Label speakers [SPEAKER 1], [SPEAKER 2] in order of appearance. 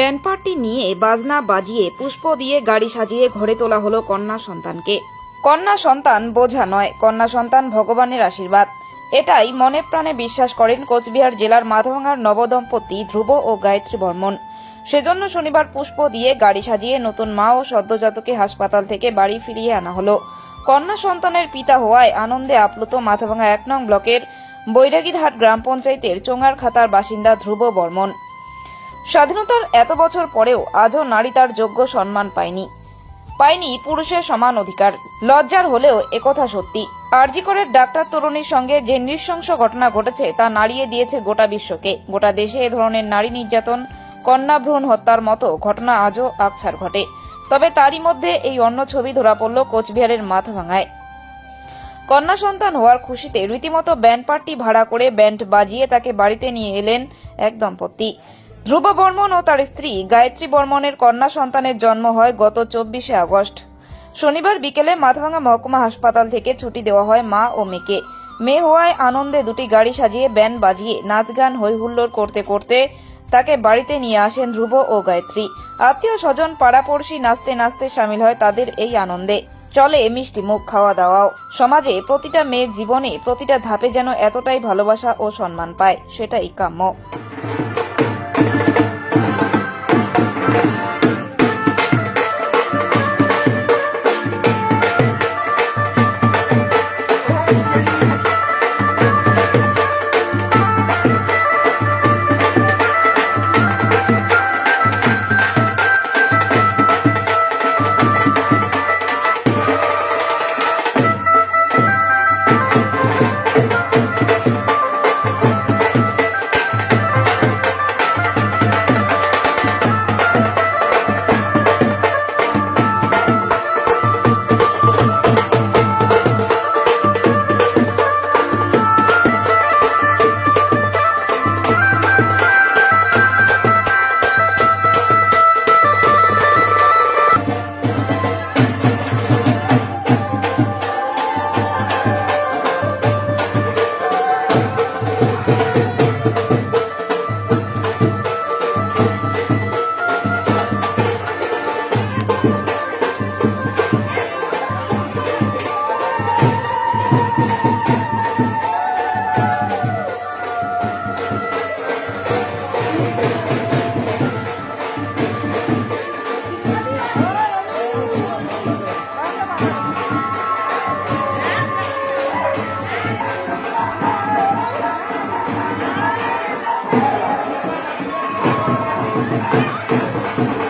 [SPEAKER 1] Band party নিয়ে বাজনা বাজিয়ে পুষ্প দিয়ে গাড়ি সাজিয়ে ঘরে তোলা হলো কন্যা সন্তানকে। কন্যা সন্তান বোঝা নয়, কন্যা সন্তান ভগবানের আশীর্বাদ। এটাই মনে প্রাণে বিশ্বাস করেন কোচবিহার জেলার মাথাভাঙার নবদম্পতি ধ্রুব ও গায়ত্রী বর্মন। সেজন্য শনিবার পুষ্প দিয়ে গাড়ি সাজিয়ে নতুন মা ও সদ্যজাতকে হাসপাতাল থেকে বাড়ি ফিরিয়ে আনা হলো। কন্যা সন্তানের পিতা হওয়ায় আনন্দে আপ্লুত মাথাভাঙা এক নং ব্লকের বৈরাগীরহাট গ্রাম পঞ্চায়েতের চোঙার খাতার বাসিন্দা ধ্রুব বর্মন। স্বাধীনতার এত বছর পরেও আজও নারী তার যোগ্য সম্মান পায়নি। পায়নি পুরুষের সমান অধিকার। লজ্জার হলেও একথা সত্যি। আরজিকরের ডাক্তার তরুণীর সঙ্গে যে নৃশংস ঘটনা ঘটেছে, তা নাড়িয়ে দিয়েছে গোটা বিশ্বকে। গোটা দেশে এ ধরনের নারী নির্যাতন কন্যা ভ্রূণ হত্যার মতো ঘটনা আজও আকছার ঘটে। তবে তারই মধ্যে এই অন্য ছবি ধরা পড়ল কোচবিহারের মাথাভাঙায়। কন্যা সন্তান হওয়ার খুশিতে রীতিমতো ব্যান্ড পার্টি ভাড়া করে ব্যান্ড বাজিয়ে তাকে বাড়িতে নিয়ে এলেন এক দম্পতি। ধ্রুব বর্মন ও তার স্ত্রী গায়ত্রী বর্মনের কন্যা সন্তানের জন্ম হয় গত চব্বিশে আগস্ট। শনিবার বিকেলে মাথাভাঙা মহকুমা হাসপাতাল থেকে ছুটি দেওয়া হয় মা ও মেয়েকে। মেয়ে হওয়ায় আনন্দে দুটি গাড়ি সাজিয়ে ব্যান্ড বাজিয়ে নাচ গান হই হুল্লোড় করতে করতে তাকে বাড়িতে নিয়ে আসেন ধ্রুব ও গায়ত্রী। আত্মীয় স্বজন পাড়াপড়শি নাচতে নাচতে সামিল হয় তাদের এই আনন্দে। চলে মিষ্টি মুখ, খাওয়া দাওয়াও। সমাজে প্রতিটা মেয়ের জীবনে প্রতিটা ধাপে যেন এতটাই ভালোবাসা ও সম্মান পায়, সেটাই কাম্য। thank you